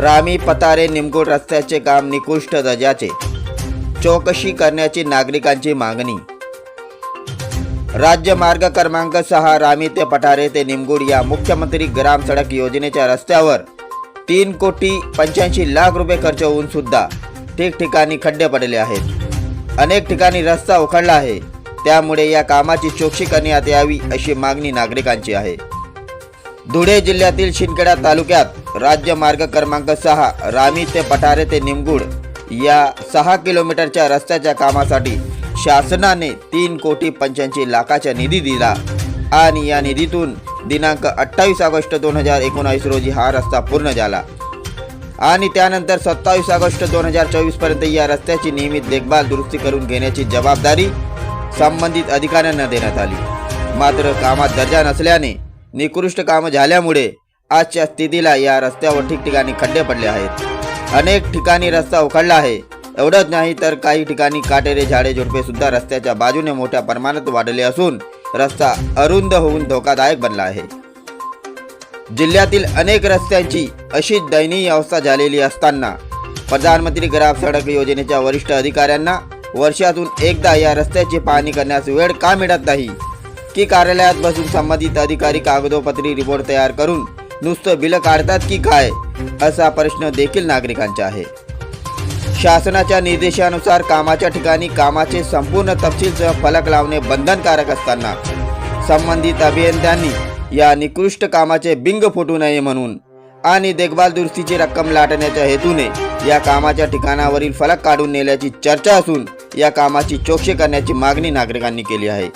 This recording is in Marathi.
रामी पतारे निमगुड रस्त्याचे काम निकृष्ट दर्जाचे. चौकशी करण्याची नागरिकांची मागणी. राज्य मार्ग क्रमांक सहा रामी ते पठारे ते निमगुड या मुख्यमंत्री ग्राम सडक योजनेच्या रस्त्यावर तीन कोटी पंच्याऐंशी लाख रुपये खर्च होऊन सुद्धा ठिकठिकाणी खड्डे पडले आहेत. अनेक ठिकाणी रस्ता उखडला आहे. त्यामुळे या कामाची चौकशी करण्यात यावी अशी मागणी नागरिकांची आहे. धुळे जिल्ह्यातील शिंदखेडा तालुक्यात राज्य मार्ग क्रमांक सहा रामी ते पठारे ते निमगुड या सहा किलोमीटरच्या रस्त्याच्या कामासाठी शासनाने तीन कोटी पंच्याऐंशी लाखाचा निधी दिला. आणि या निधीतून दिनांक अठ्ठावीस ऑगस्ट दोन हजार एकोणावीस रोजी हा रस्ता पूर्ण झाला. आणि त्यानंतर सत्तावीस ऑगस्ट दोन हजार चोवीसपर्यंत या रस्त्याची नियमित देखभाल दुरुस्ती करून घेण्याची जबाबदारी संबंधित अधिकाऱ्यांना देण्यात आली. मात्र कामात दर्जा नसल्याने निकृष्ट काम झाल्यामुळे आजच्या स्थितीला या रस्त्यावर ठिकठिकाणी खड्डे पडले आहेत. अनेक ठिकाणी रस्ता उखडला आहे. एवढंच नाही तर काही ठिकाणी काटेरे झाडे झुडपे सुद्धा रस्त्याच्या बाजूने मोठ्या प्रमाणात वाढले असून रस्ता अरुंद होऊन धोकादायक बनला आहे. जिल्ह्यातील अनेक रस्त्यांची अशी दयनीय अवस्था झालेली असताना प्रधानमंत्री ग्राम सडक योजनेच्या वरिष्ठ अधिकाऱ्यांना वर्षातून एकदा या रस्त्याची पाहणी करण्यास वेळ का मिळत नाही? की कार्यालयात बसून संबंधित अधिकारी कागदोपत्री रिपोर्ट तयार करून नुसतं बिलं काढतात की काय असा प्रश्न देखील नागरिकांचा आहे. शासनाच्या निर्देशानुसार कामाच्या ठिकाणी कामाचे संपूर्ण तपशीलसह फलक लावणे बंधनकारक असताना संबंधित अभियंत्यांनी या निकृष्ट कामाचे बिंग फुटू नये म्हणून आणि देखभाल दुरुस्तीची रक्कम लाटण्याच्या हेतूने या कामाच्या ठिकाणावरील फलक काढून नेल्याची चर्चा असून या कामाची चौकशी करण्याची मागणी नागरिकांनी केली आहे.